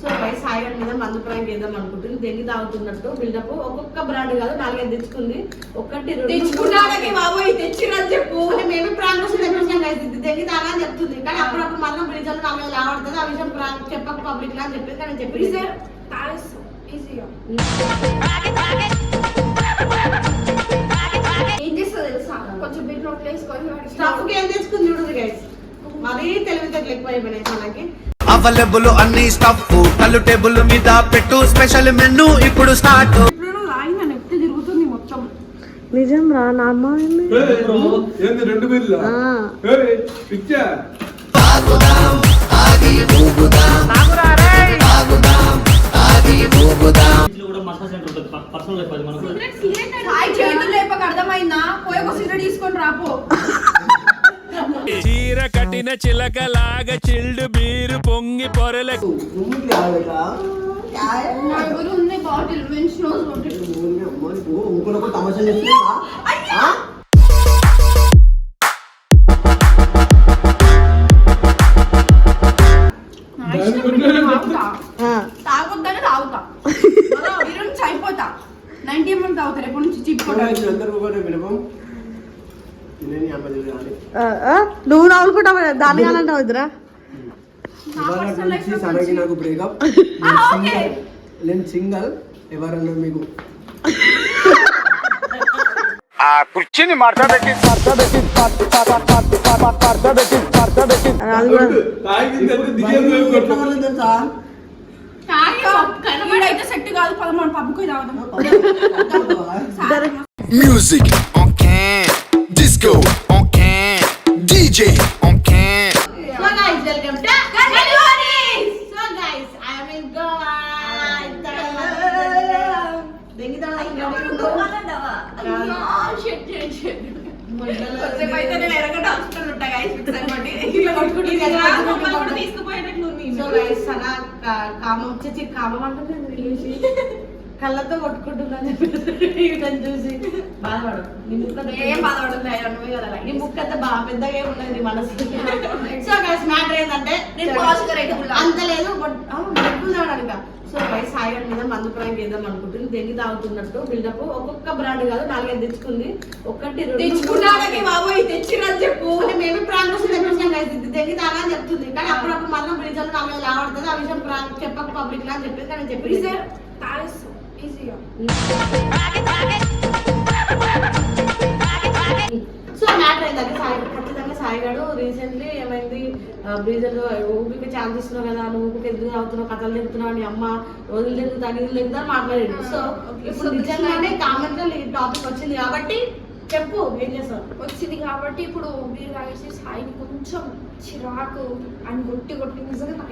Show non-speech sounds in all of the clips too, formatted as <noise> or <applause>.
So పై సాయి మీద మందు prank వేద్దాం అనుకుంటుంది దెంగి తాగుతున్నట్టు బిల్డప్ ఒక్కొక్క బ్రాండ్ కాదు నాలుగైదు తెచ్చుకుంది. ఒక్కటి తెచ్చుకున్నాడకి బాబోయ్ తెచ్చిరని చెప్పు. మేమే ప్రాంక్ తెప్పించాం కదా ఇది దెంగి తాగా అని చెప్తుంది. కానీ అప్పుడప్పుడు మాత్రం బ్రిడ్జలు నాలుగైదు లావడుతుంది ఆ విషయం ప్రాంక్ చెప్పక పబ్లిక్ లా అని చెప్పింది కానీ చెప్పింది సార్ తాగేస్తాం. ఈజీగా ఏం చేస్తా తెలుసా? కొంచెం బిల్ నోట్లు వేసుకొని ఏం తెచ్చుకుంది చూడదు గైస్ మరీ తెలివితేటలు ఎక్కువ అయిపోయినాయి మనకి. అవైలబుల్ అన్ని స్టఫ్ కళ్ళు టేబుల్ మీద పెట్టు. స్పెషల్ మెనూ ఇప్పుడు స్టార్ట్ నిజం రా నా. అమ్మ ఏంది రెండు బిల్లు పిచ్చా. ఇంట్లో కూడా మసాజ్ సెంటర్ ఉంటుంది. పర్సనల్ లైఫ్ అది మనకు. సాయి చేతులు లేపక అర్థమైందా? పోయి ఒక సిగరెట్ తీసుకొని రాపో. <laughs> చీర కట్టిన చిలకలాగా చిల్డ్ బీరు పొంగి పొరలకు తాగుతా తాగొద్దని అయిపోతా నైన్టీ ఎంఎల్ తాగుతా రేపటి నుంచి చిప్పుకోవడం అందరూ కూడా నువ్వు దాన్ని కానంటావు ఇద్దరా? నాకు బ్రేకప్ <laughs> ఓకే. నేను సింగల్ ఎవరన్నా మీకు. ఆ కుర్చీని తాగుదాం music can. Disco on can DJ on can so guys welcome to so guys I am in దెంగి కొంచెం అయితే నేను ఎరగట హాస్పిటల్ ఉంటా guys, fix అయిపోండి. ఇట్లా కొట్టుకుంటూ ఇట్లా ఇట్లా కొట్టుకుంటూ మమ్మల్ని కూడా ఇట్లా తీసుకుపోయేటట్లు ఉంది సో గైస్ సన కా- కామం వచ్చి కామం అంటుంది ఇంగ్లీష్ కళ్ళతో కొట్టుకుంటుందని చెప్పి వీళ్ళని చూసి బాధపడు. నీ ముక్క ఏం కదా నీ ముక్క అంతా బాగా పెద్దగా ఏమి ఉండదు నీ మనసు. <laughs> సో గైస్ మ్యాటర్ ఏంటంటే. అంత లేదు డబ్బులు తాగడానిక సో పై సాయి మీద మందు ప్రాంక్ వేద్దాం అనుకుంటుంది. దెంగి తాగుతున్నట్టు బిల్డప్ ఒక్కొక్క బ్రాండ్ కాదు నాలుగైదు తెచ్చుకుంది. ఒక్కటి తెచ్చుకున్నాడకి బాబోయ్ తెచ్చిరని చెప్పు. మేమే ప్రాంక్ తెప్పించాం కదా ఇది దెంగి తాగా అని చెప్తుంది. కానీ అప్పుడప్పుడు మాత్రం బ్రిడ్జలు నాలుగైదు లావడుతుంది ఆ విషయం ప్రాంక్ చెప్పక పబ్లిక్ లా అని చెప్పింది. కానీ ఈజీగా సో మ్యాటర్ ఏంటంటే సాయి ఖచ్చితంగా రీసెంట్లీ ఏమైంది? బ్రీజర్ ఊపికి ఛాన్స్ ఇస్తున్నావు కదా నువ్వు ఊపికి ఎందుకు అవుతున్నావు కథలు చెప్తున్నావు నీ అమ్మ రోజులు తిరుగుతా నీళ్ళు తిరుగుతా మాట్లాడాడు. సో ఇప్పుడు నిజంగానే కామెంట్లో ఈ టాపిక్ వచ్చింది కాబట్టి చెప్పు ఏం చేస్తావు? వచ్చింది కాబట్టి ఇప్పుడు మీరు తాగేసి సాయిని కొంచెం చిరాకు అని కొట్టి కొట్టి నిజంగా.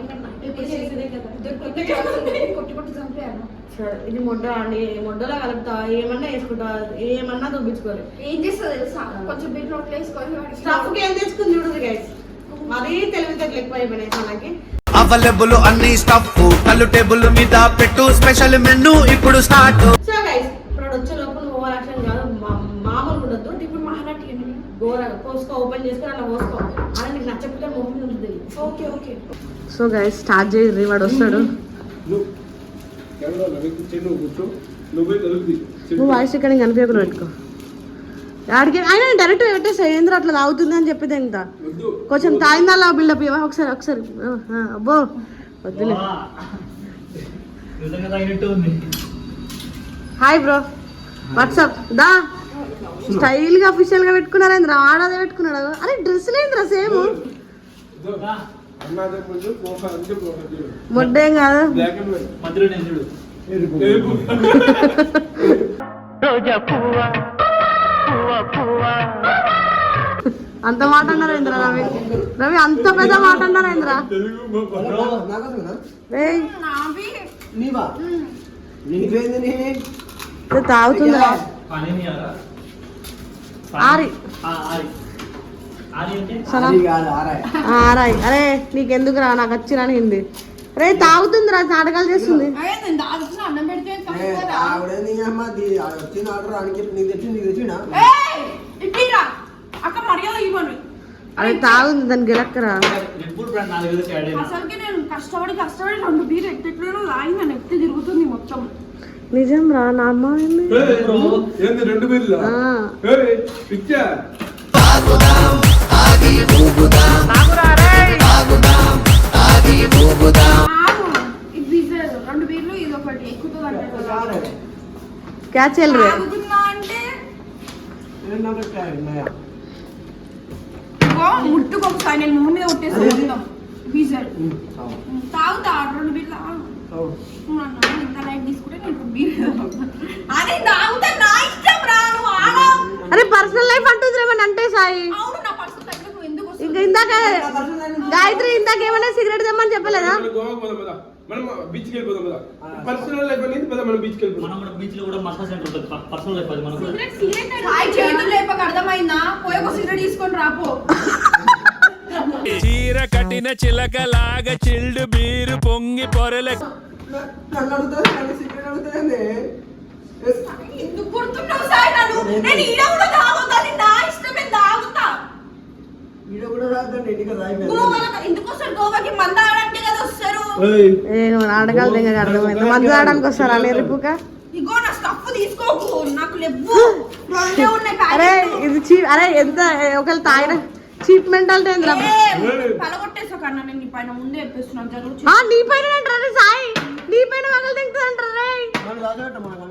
కొట్టి కొట్టి చంపాను సరే, ఇది మొడ్డ అండి. మొడ్డలా కలుపుతా. ఏమన్నా వేసుకుంటా. ఏమన్నా చూపించుకోవాలి ఏం చేస్తా తెలుసా? కొంచెం బిల్ నోట్లు వేసుకొని వాడికి స్టఫ్కి ఏం తెచ్చుకుంది చూడదు గైస్ మరీ తెలివితేటలు ఎక్కువ అయిపోయినాయి మనకి. అవైలబుల్ అన్ని స్టఫ్ కళ్ళు టేబుల్ మీద పెట్టు. స్పెషల్ మెనూ ఇప్పుడు స్టార్ట్. సో గైస్ గోర పోసుకో ఓపెన్ చేసుకుని అలా పోసుకో. అని నీకు నచ్చకపోతే మొహం ఉంటుంది okay okay. So guys start చేయి వాడు వస్తాడు. నువ్వు వాయిస్ ఇక్కడ కనిపించకుండా పెట్టుకో. ఆడికి ఆయన డైరెక్ట్ పెట్టేసి ఏంద్ర అట్లా తాగుతుంది అని చెప్పేది ఎంత? కొంచెం తాగిందా బిల్డప్ ఇవ్వ? ఒకసారి ఒకసారి. అబ్బో. వద్దులే. హాయ్ బ్రో వాట్సాప్ దా. స్టైల్గా అఫీషియల్గా పెట్టుకున్నారేంద్ర ఆడదే పెట్టుకున్నాడు? అరే డ్రెస్ లేదురా సేమ్? మొడ్డేం కాదు. అంత మాట అన్నారేంద్ర రవి? రవి అంత పెద్ద మాట అన్నారేంద్ర తెలుగు మా ఆరి. ఆరాయ్. అరే నీకెందుకురా? నాకు వచ్చిరా హిందీ. రే తాగుతుందిరా నాటకాలు చేస్తుంది. వచ్చిన అరే తాగుంది దానికి గెలక్కరా. అసలుకి నేను కష్టపడి కష్టపడి రెండు బీర్ ఎట్లా నిజం రా నా అమ్మ ఏంది? రెండు అంటే కదా. క్యా చెల్ రే. తాగుతున్నా అంటే? ఏంటంటే క్యా ఉన్నాయా? ఇగో ముట్టుకు ఒకసారి. నేను కొట్టేసి చావు, తాగుతా రెండు బీర్లు అరే పర్సనల్ లైఫ్ అంటుంది అంటే సాయి? ఇంకా ఇందాక గాయత్రి ఇందాక ఏమన్నా సిగరెట్ తెమ్మని చెప్పలేదా? మనం బీచ్కి వెళ్ళిపోదాం పర్సనల్ లైఫ్ అనేది పద మనం బీచ్కి వెళ్ళిపోదాం. మనం కూడా బీచ్లో కూడా మసాజ్ సెంటర్ ఉంటుంది. పర్సనల్ లైఫ్ అది మనకు. సిగరెట్ సిగరెట్ సాయి చేతులు లేపక అర్థమైందా? పోయి ఒక సిగరెట్ తీసుకొని రాపో. <laughs> చీర కట్టిన చిలకలాగా చిల్డ్ బీరు పొంగి పొరల అర్థమైంది. మందు ఆడడానికి వస్తారా అరే. ఇది అరే ఎంత? ఒకవేళ తాగిన చీప్ మెంటాలిటీ ఏంద్రా? ఏ, పలగొట్టేసా కన్నా నేను నీ పైన ముందే చెప్పేస్తున్నాను జరుగుతుంది ఆ, నీ పైన అంటారా సాయి? నీ పైన మగలు తింటుంది అంటారా?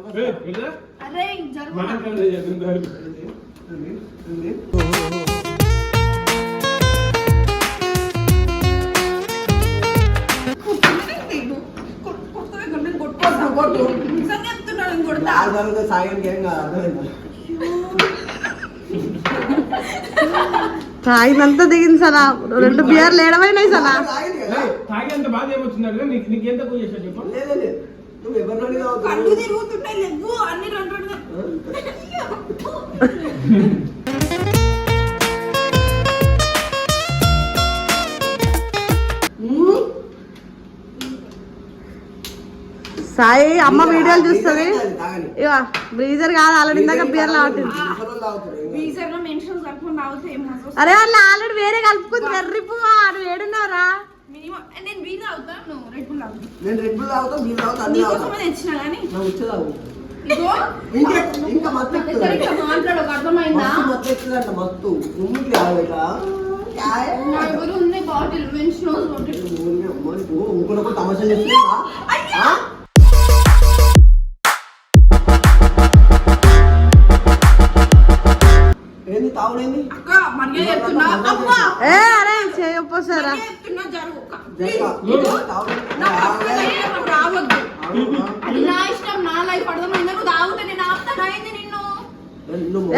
అరే? కొట్టు, సాగానికి ఏం కాదు, అర్థమైందా? తాగినంత దిగింది సనా రెండు బియర్లు ఏడవైనాయి సనా తాగేంత బాధ ఏమొచ్చిందంటే నీకు నీకు ఎంత పూజ చేశాడు చెప్పు లేదు, లేదు. నువ్వు ఎవరిని అడిగినా కళ్ళు అవుతుంది. తిరుగుతున్నాయి లెగ్గు అన్ని రెండు రెండుగా. <laughs> సాయి అమ్మ వీడియోలు చూస్తుంది. ఇక బ్రీజర్ కాదు ఆల్రెడీ ఇందాక బియర్లు ఆడుతుంది ముసలోళ్ళు తాగుతారు, ఏం కాదు. ఫ్రీజర్లో మెన్షన్ కలుపుకొని తాగితే ఏం మజా వస్తుంది? అరే వాళ్ళు ఆల్రెడీ వేరే కలుపుకుంది. వెర్రి పువ్వా? నువ్వు ఏడున్నారా మినిమం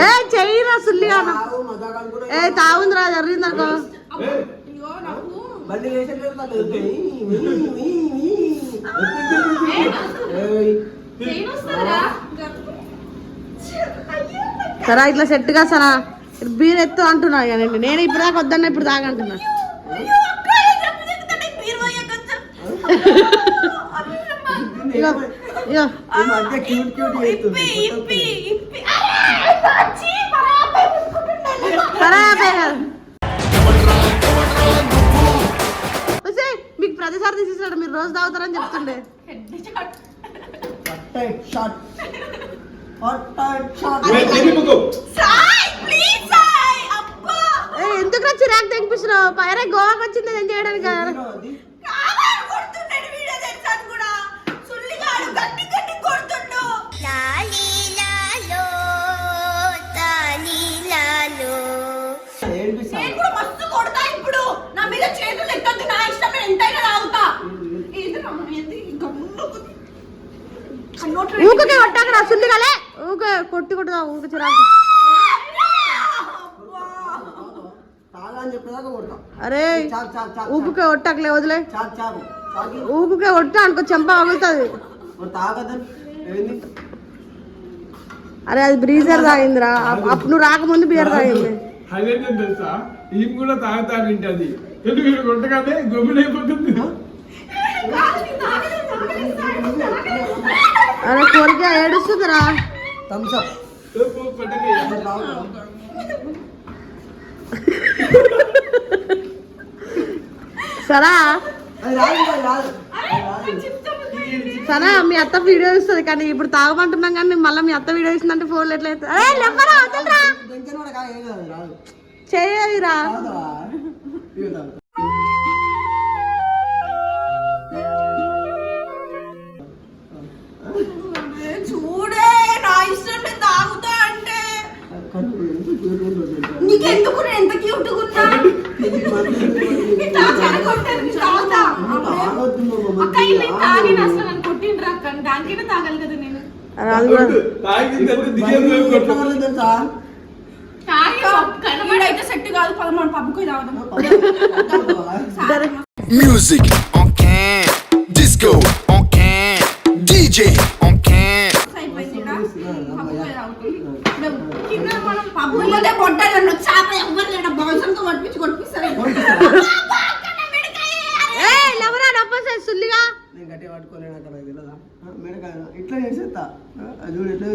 ఏ చెయ్యిరా సుల్లిగా తాగు, మజాక్ అనుకున్నా. ఏ తాగుందిరా జరిగింది అనుకో. సరే ఇట్లా సెట్గా సనా బీర్ ఎత్తు అంటున్నా ఇక నేను. నేను ఇప్పుడు దాకా వద్దన్న ఇప్పుడు తాగంటున్నా మీకు ప్రతిసారి తీసేసాడు మీరు రోజు తాగుతారని చెప్తుండే. Head shot. షాట్ ఎందుకు చిరాకు తెగిపిస్తున్నావు పైరే గోవాకి వచ్చింది నేను చేయడానికి కదా. ఊకకే కొట్టాక నా సుల్లిగాలే. ఊకే కొట్టి కొట్టుదా ఊక చిరాకు అబ్బా. తాగా అని చెప్పేదాకా కొడతా అరే ఊపుకే కొట్టకలే వదిలే. ఊపుకే కొట్టా అనుకో చెంప ఏంది? అరే అది బ్రీజర్ తాగిందిరా. అప్- అప్పుడు నువ్వు రాకముందు బియర్ తాగింది. తెలుసా? ఈమె కూడా తాగుతా వింటది. కొట్టగానే. అరే కోరిక ఏడుస్తుందిరా. Thums up. సరా. సరే మీ అత్త వీడియో ఇస్తుంది కానీ ఇప్పుడు తాగమంటున్నాం కానీ మళ్ళీ మీ అత్త వీడియో ఇస్తుందంటే ఫోన్లు ఎట్లా అవుతుంది నీకెందుకు నేను ఎంత క్యూట్ ఉన్నా? దానికైనా తాగాలి కదా నేను. సెట్ కాదు పదమూడు పబ్బుకి తాగుదాం. on can. DJ on can. అయిపోయింది ఈడ. పబ్బుకి తాగుతాం. కింద మనం కొట్టాలి నన్ను చాప ఎవ్వరు లేడు బౌన్సర్తో కొట్టించి కొట్టిస్తారు ఏ లెవరా డబ్బా సుల్లిగా? నేను గట్టిగా పట్టుకోలేను అక్కడ నాకు తెలియదా ఆ, మెడకాయ ఇట్లా చేసేస్తా అది చూడు ఎట్లా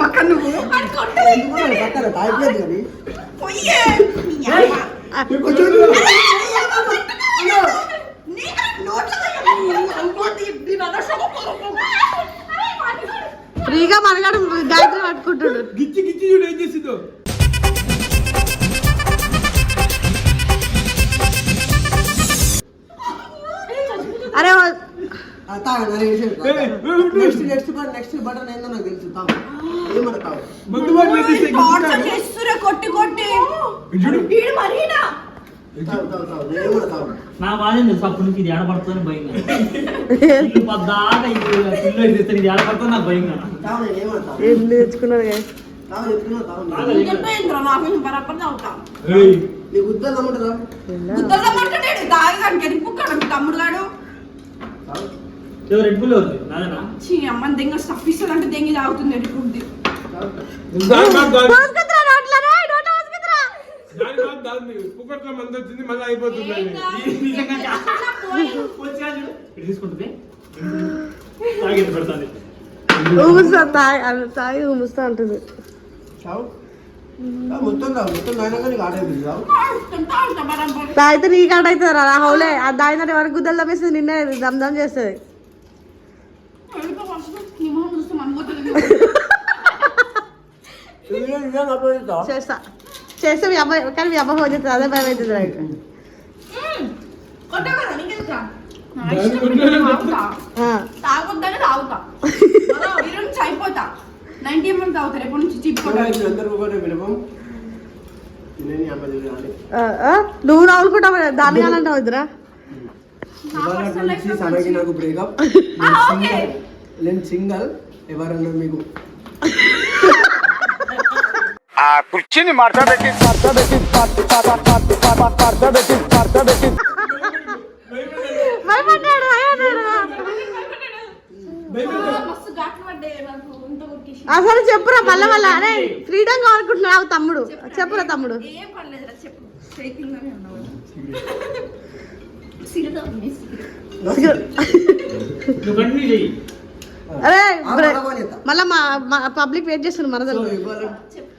పక్కన నువ్వు. ఎందుకు మరి పక్కన తాగిపోయింది కానీ పొయ్యే కొంచెం ఫ్రీగా మనగాడు గాయత్రి పట్టుకుంటాడు. గిచ్చి గిచ్చి చూడు ఏం చేసిందో. అరే. Next next button next button ఏందో నాకు తెలుసు. చేస్తురే కొట్టి కొట్టి. నా బాధ తెలుసు అప్పటి నుంచి ఇది ఏడపడుతుందని భయం ఇల్లు <laughs> పద్దాక ఇది ఏడపడుతుంది నాకు భయం ఏం నేర్చుకున్నారు guys. తాగు చెప్తున్నా తాగు తాగు. చెప్పేంద్ర నా ఆఫీస్ బరాబర్ తాగుతా. ఏయ్, నీకు ఉద్దాలు నమ్ముతుందా గుద్దల్లో పట్టడాడు దాగడానికి ఎరుపుకాడు మీ తమ్ముడు గాడు. రెడ్ బుల్ అమ్మ దెంగ స్టఫ్ ఇస్తుందంటే దెంగి తాగుతుంది తాగు దాని కాదు, దాని- పోసుకుతురా నోట్లో రేయ్, నోట్లో పోసుకుతురా. దాని కాదు, దాని పుక్కట్లో మంది వచ్చింది మళ్ళీ అయిపోతుంది అది. తీసుకుంటుంది. తాగేది పెడుతుంది. ఊముస్తా తాగి అవి తాగి అంటుంది తాగుతా నీ కాట అవుతుంది రా హౌలే ఆ దాయిన వరకు గుద్దలు తప్పేస్తుంది? నిన్నే దమ్ దమ్ చేస్తుంది. చూస్తే. <laughs> చేస్తా మీ అమ్మాయి కానీ మీ అమ్మ ఫోన్ చేస్తుంది అదే భయం అవుతుంది నాకు. తాగొద్దని తాగుతా. <laughs> నుంచి అయిపోతా. నైన్టీ ఎంఎల్ తాగుతా రేపు నుంచి అమ్మ? నువ్వు నవ్వులుకుంటావు దాన్ని కానంటావు వద్దురా. నాకు బ్రేకప్ <laughs> ఓకే. నేను సింగల్ ఎవరన్నా మీకు? ఆ కుర్చీని పడ్డాయి నాకు ఇంత కొట్టేసి అసలు చెప్పురా మళ్ళా మళ్ళా. అరే ఫ్రీడమ్ కావాలనుకుంటున్నావు. తమ్ముడు. చెప్పురా తమ్ముడు. అరే మళ్ళా మా పబ్లిక్ వెయిట్ చేస్తున్నారు మన సో దగ్గర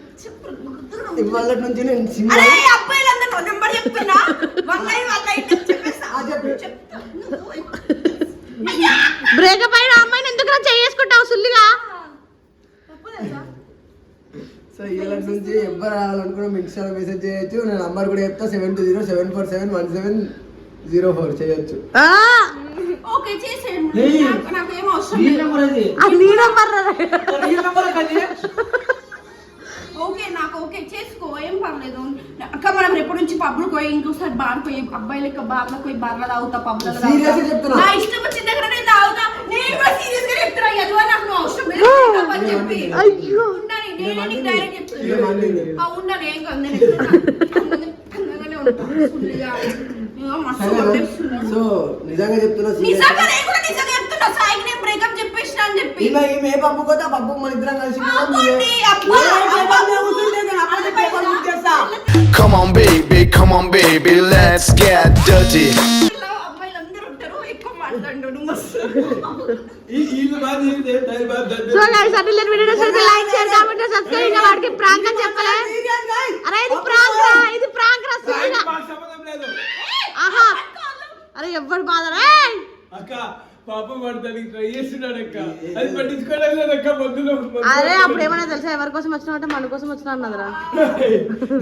ఇవాళ నుంచి నేను అరే సింగల్ అబ్బాయిలందరూ నెంబర్ చెప్తున్నా నువ్వు. అయ్యా! బ్రేకప్ అయిన అమ్మాయిని ఎందుకు చేసుకుంటావు సుల్లిగా? సో ఇవాళ నుంచి ఎవరు రావాలనుకున్నా మీ ఇన్స్టాలో మెసేజ్ చేయొచ్చు. నేను నంబర్ కూడా చెప్తా. Seven two zero seven four seven one seven zero four చేయొచ్చు. ఆ, ఓకే చేసేయండి. ఏయ్. నాకు- నాకు ఏం అవసరం నీ లేదు. నెంబర్ అది నీ నెంబర్ నీ నెంబర్ అది ఓకే చేసుకో ఏం పర్లేదు. అక్క మనం రేపటి నుంచి పబ్బులు పోయి ఇంకోసారి బార్ పోయి అబ్బాయి లెక్క బార్లో పోయి బార్లో తాగుతా పబ్బులో Serious గా చెప్తున్నా. నా ఇష్టం వచ్చిన దగ్గర నేను తాగుతా. నేను కూడా సీరియస్గా చెప్తున్నా ఎదువా నాకు నువ్వు అవసరం లేదు అని చెప్పి. ఉండని నేనే నీకు డైరెక్ట్ ఇదే చెప్తున్నా. మంది. ఆ ఉండని ఏం కాదు నేను అందంగానే. సో నిజంగా చెప్తున్నా. నిజంగా నేను కూడా నిజంగా చెప్తున్నా. సాయికి నేను బ్రేకప్ చెప్పేసిన అని చెప్పి ఈమె ఈమె ఏ పప్పు ఆ పప్పు మన ఇద్దరం కలిసి ఏ- అబ్బా, ఏ అబ్బా. పేపర్ మీద కూర్చుంటే నేను అప్పుడే పేపర్ బుక్ చేస్తా. Come on baby, come on baby, let's get dirty. ఇలా అమ్మాయిలందరూ ఉంటారు ఎక్కువ మాట్లాడు నువ్వు మస్తు ఈ- వీళ్ళు బాధ ఏంటి? దాని బాధ దాని- సో గైస్ అట్లా వీడియోస్ అయితే లైక్ షేర్ కామెంట్ సబ్స్క్రైబ్ ఇంకా వాడికి ప్రాంక్ అని చెప్పలే. అరే ఇది ప్రాంక్ రా ఇది ప్రాంక్ రా సుల్లిగా బాక్స్ ఎవ్వరు బాధ అక్క పాపం వాడు దానికి ట్రై చేస్తున్నాడు అక్క. అది పట్టించుకోవడం అరే అప్పుడు ఏమన్నా తెలుసా? ఎవరి కోసం వచ్చినావు అంటే మన కోసం వచ్చినా అన్నదిరా. <laughs>